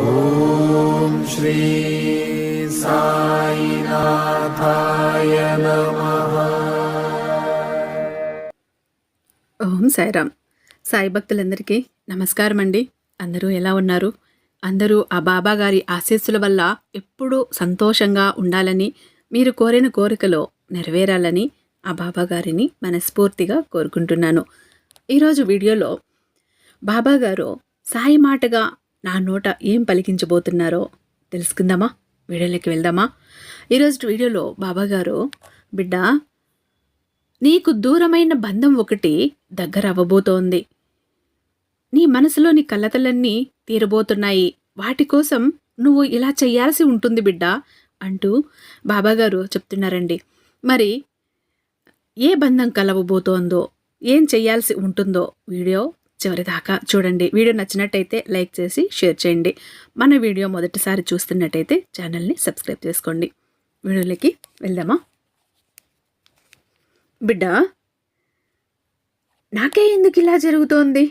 ॐ श्री साईनाथाय नमः ఓం సాయిరామ్ సాయి భక్తులందరికీ నమస్కారం అండి అందరూ ఎలా ఉన్నారు అందరూ ఆ బాబా గారి ఆశీస్సుల వల్ల ఎప్పుడూ సంతోషంగా ఉండాలని మీరు కోరిన కోరికలో నెరవేరాలని ఆ బాబా గారిని మనస్ఫూర్తిగా కోరుకుంటున్నాను ఈరోజు వీడియోలో బాబా గారు సాయి మాటగా నా నోట ఏం పలికించబోతున్నారో తెలుసుకుందామా? వీడియోలోకి వెళ్దామా? ఈరోజు వీడియోలో బాబా గారు బిడ్డ నీకు దూరమైన బంధం ఒకటి దగ్గర అవ్వబోతోంది. నీ మనసులోని కలతలన్నీ తీరబోతున్నాయి. వాటి కోసం నువ్వు ఇలా చేయాల్సి ఉంటుంది బిడ్డ అంటూ బాబాగారు చెప్తున్నారండి. మరి ఏ బంధం కలవబోతోందో ఏం చేయాల్సి ఉంటుందో వీడియో చివరిదాకా చూడండి. వీడియో నచ్చినట్టయితే లైక్ చేసి షేర్ చేయండి. మన వీడియో మొదటిసారి చూస్తున్నట్టయితే ఛానల్ని సబ్స్క్రైబ్ చేసుకోండి. వీడియోలోకి వెళ్దామా? బిడ్డ నాకే ఎందుకు ఇలా జరుగుతోంది?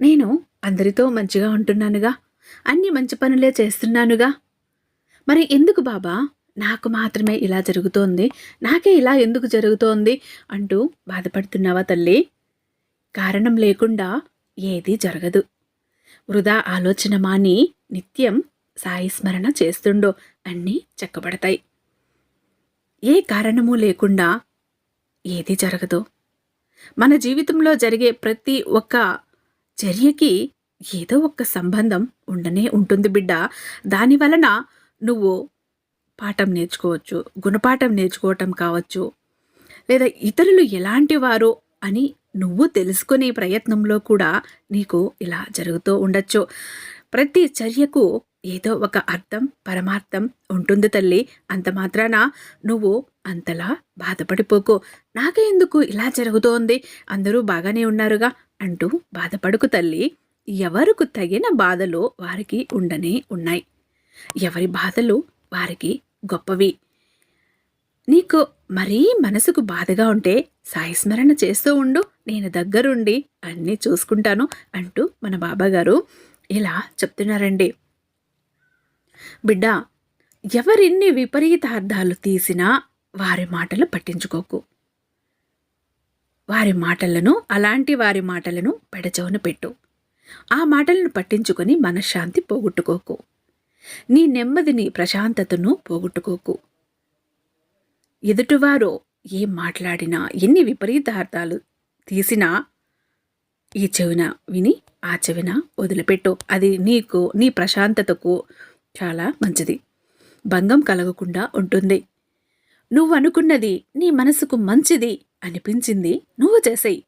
నేను అందరితో మంచిగా ఉంటున్నానుగా. అన్ని మంచి పనులే చేస్తున్నానుగా. మరి ఎందుకు బాబా? నాకు మాత్రమే ఇలా జరుగుతోంది. నాకే ఇలా ఎందుకు జరుగుతోంది? అంటూ బాధపడుతున్నావా తల్లి? కారణం లేకుండా ఏదీ జరగదు. వృధా ఆలోచన మాని నిత్యం సాయి స్మరణ చేస్తుండో. అన్నీ చెక్కబడతాయి. ఏ కారణము లేకుండా ఏది జరగదు. మన జీవితంలో జరిగే ప్రతి ఒక్క చర్యకి ఏదో ఒక సంబంధం ఉండనే ఉంటుంది బిడ్డ. దాని వలన నువ్వు పాఠం నేర్చుకోవచ్చు గుణపాఠం నేర్చుకోవటం కావచ్చు. లేదా ఇతరులు ఎలాంటి వారో అని నువ్వు తెలుసుకునే ప్రయత్నంలో కూడా నీకు ఇలా జరుగుతూ ఉండొచ్చు. ప్రతి చర్యకు ఏదో ఒక అర్థం పరమార్థం ఉంటుంది తల్లి. అంత మాత్రాన నువ్వు అంతలా బాధపడిపోకు. నాకే ఎందుకు ఇలా జరుగుతోంది? అందరూ బాగానే ఉన్నారుగా అంటూ బాధపడుకు తల్లి. ఎవరికి తగిన బాధలు వారికి ఉండనే ఉన్నాయి. ఎవరి బాధలు వారికి గొప్పవి. నీకు మరీ మనసుకు బాధగా ఉంటే సాయిస్మరణ చేస్తూ ఉండు నేను దగ్గరుండి అన్నీ చూసుకుంటాను అంటూ మన బాబాగారు ఇలా చెప్తున్నారండి. బిడ్డ ఎవరిన్ని విపరీతార్థాలు తీసినా వారి మాటలు పట్టించుకోకు. వారి మాటలను అలాంటి వారి మాటలను పెడచవున పెట్టు. ఆ మాటలను పట్టించుకొని మనశ్శాంతి పోగొట్టుకోకు. నీ నెమ్మదిని ప్రశాంతతను పోగొట్టుకోకు. ఎదుటివారు ఏం మాట్లాడినా ఎన్ని విపరీతార్థాలు తీసినా ఈ చెవిన విని ఆ చెవిన వదిలిపెట్టు. అది నీకు నీ ప్రశాంతతకు చాలా మంచిది. భంగం కలగకుండా ఉంటుంది. నువ్వు అనుకున్నది నీ మనసుకు మంచిది అనిపించింది నువ్వు చేసేయి.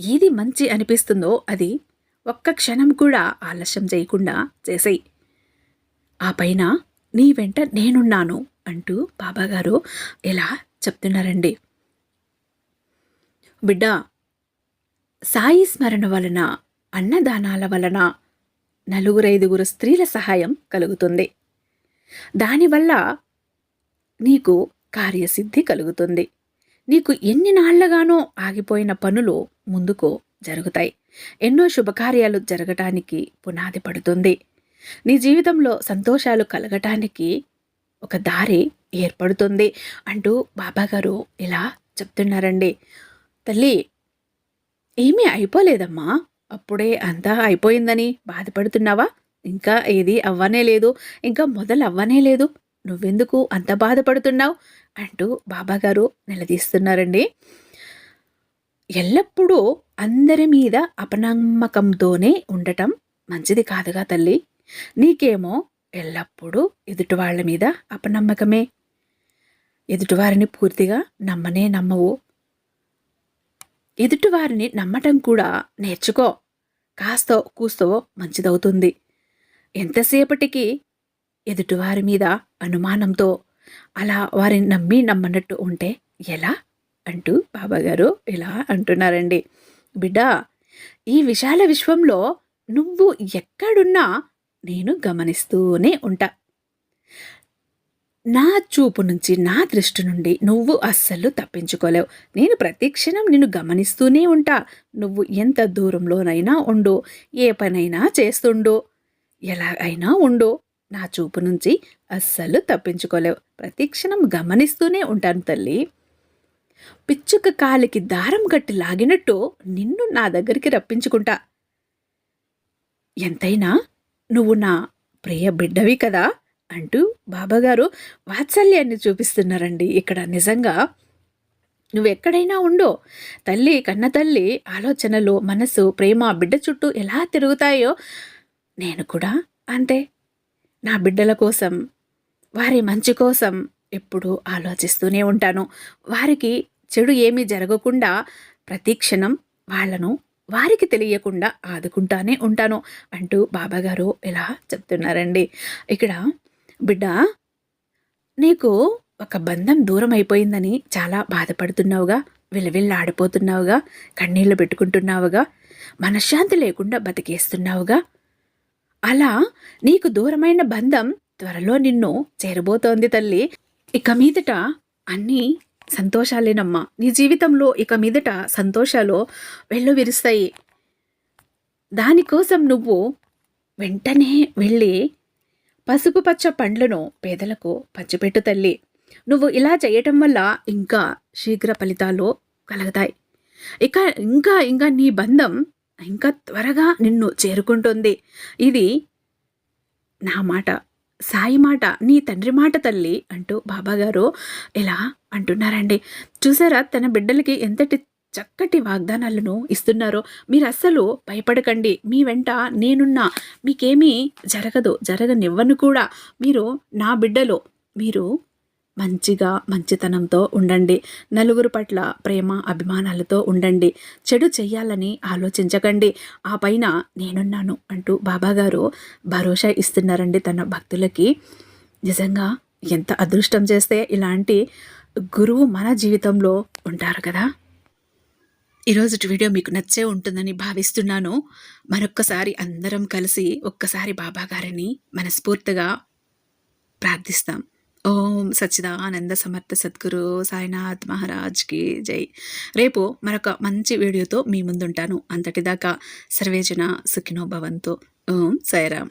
ఏది మంచి అనిపిస్తుందో అది ఒక్క క్షణం కూడా ఆలస్యం చేయకుండా చేసేయి. ఆ పైన నీ వెంట నేనున్నాను అంటూ బాబాగారు ఇలా చెప్తున్నారండి. బిడ్డ సాయి స్మరణ వలన అన్నదానాల వలన నలుగురైదుగురు స్త్రీల సహాయం కలుగుతుంది. దానివల్ల నీకు కార్యసిద్ధి కలుగుతుంది. నీకు ఎన్ని నాళ్ళగానో ఆగిపోయిన పనులు ముందుకు జరుగుతాయి. ఎన్నో శుభకార్యాలు జరగటానికి పునాది పడుతుంది. నీ జీవితంలో సంతోషాలు కలగటానికి ఒక దారి ఏర్పడుతుంది అంటూ బాబాగారు ఇలా చెప్తున్నారండి. తల్లి ఏమీ అయిపోలేదమ్మా. అప్పుడే అంతా అయిపోయిందని బాధపడుతున్నావా? ఇంకా ఏది అవ్వనే లేదు. ఇంకా మొదలు అవ్వనే లేదు. నువ్వెందుకు అంత బాధపడుతున్నావు? అంటూ బాబాగారు నిలదీస్తున్నారండి. ఎల్లప్పుడూ అందరి మీద అపనమ్మకంతోనే ఉండటం మంచిది కాదుగా తల్లి. నీకేమో ఎల్లప్పుడూ ఎదుటి వాళ్ళ మీద అపనమ్మకమే. ఎదుటివారిని పూర్తిగా నమ్మనే నమ్మవు. ఎదుటివారిని నమ్మటం కూడా నేర్చుకో. కాస్తో కూస్తో మంచిదవుతుంది. ఎంతసేపటికి ఎదుటివారి మీద అనుమానంతో అలా వారిని నమ్మి నమ్మనట్టు ఉంటే ఎలా? అంటూ బాబాగారు ఇలా అంటున్నారండి. బిడ్డ ఈ విశాల విశ్వంలో నువ్వు ఎక్కడున్నా నేను గమనిస్తూనే ఉంటా. నా చూపు నుంచి నా దృష్టి నుండి నువ్వు అస్సలు తప్పించుకోలేవు. నేను ప్రతి క్షణం నిన్ను గమనిస్తూనే ఉంటా. నువ్వు ఎంత దూరంలోనైనా ఉండు. ఏ పనైనా చేస్తుండు. ఎలాగైనా ఉండు. నా చూపు నుంచి అస్సలు తప్పించుకోలేవు. ప్రతి క్షణం గమనిస్తూనే ఉంటాను తల్లి. పిచ్చుక కాలికి దారం కట్టి లాగినట్టు నిన్ను నా దగ్గరికి రప్పించుకుంటా. ఎంతైనా నువ్వు నా ప్రియ బిడ్డవి కదా అంటూ బాబాగారు వాత్సల్యాన్ని చూపిస్తున్నారండి. ఇక్కడ నిజంగా నువ్వెక్కడైనా ఉండో. తల్లి కన్న తల్లి ఆలోచనలు మనసు ప్రేమ బిడ్డ చుట్టూ ఎలా తిరుగుతాయో నేను కూడా అంతే. నా బిడ్డల కోసం వారి మంచి కోసం ఎప్పుడూ ఆలోచిస్తూనే ఉంటాను. వారికి చెడు ఏమీ జరగకుండా ప్రతి క్షణం వాళ్ళను వారికి తెలియకుండా ఆదుకుంటానే ఉంటాను అంటూ బాబాగారు ఇలా చెప్తున్నారండి. ఇక్కడ బిడ్డ నీకు ఒక బంధం దూరం అయిపోయిందని చాలా బాధపడుతున్నావుగా విలవిల్లాడిపోతున్నావుగా కన్నీళ్ళు పెట్టుకుంటున్నావుగా మనశ్శాంతి లేకుండా బతికేస్తున్నావుగా. అలా నీకు దూరమైన బంధం త్వరలో నిన్ను చేరబోతోంది తల్లి. ఇక మీదట అన్నీ సంతోషాలేనమ్మా. నీ జీవితంలో ఇక మీదట సంతోషాలు విరుస్తాయి దానికోసం నువ్వు వెంటనే వెళ్ళి పసుపు పచ్చ పండ్లను పేదలకు పంచిపెట్టు తల్లి. నువ్వు ఇలా చేయటం వల్ల ఇంకా శీఘ్ర ఫలితాలు కలుగుతాయి. ఇక ఇంకా ఇంకా నీ బంధం ఇంకా త్వరగా నిన్ను చేరుకుంటుంది. ఇది నా మాట. సాయి మాట నీ తండ్రి మాట తల్లి అంటూ బాబాగారు ఎలా అంటున్నారండి. చూసారా తన బిడ్డలకి ఎంతటి చక్కటి వాగ్దానాలను ఇస్తున్నారో. మీరు అస్సలు భయపడకండి. మీ వెంట నేనున్నా. మీకేమీ జరగదు జరగనివ్వను కూడా. మీరు నా బిడ్డలో. మీరు మంచిగా మంచితనంతో ఉండండి. నలుగురు పట్ల ప్రేమ అభిమానాలతో ఉండండి. చెడు చెయ్యాలని ఆలోచించకండి. ఆ పైన నేనున్నాను అంటూ బాబాగారు భరోసా ఇస్తున్నారండి తన భక్తులకి. నిజంగా ఎంత అదృష్టం చేస్తే ఇలాంటి గురువు మన జీవితంలో ఉంటారు కదా? ఈరోజు వీడియో మీకు నచ్చే ఉంటుందని భావిస్తున్నాను. మరొక్కసారి అందరం కలిసి ఒక్కసారి బాబాగారిని మనస్ఫూర్తిగా ప్రార్థిస్తాం. ఓం సచ్చిదానంద సమర్థ సద్గురు సాయినాథ్ మహారాజ్కి జై. రేపు మరొక మంచి వీడియోతో మీ ముందుంటాను. అంతటిదాకా సర్వేజన సుఖినో భవంతు. ఓం సాయిరామ్.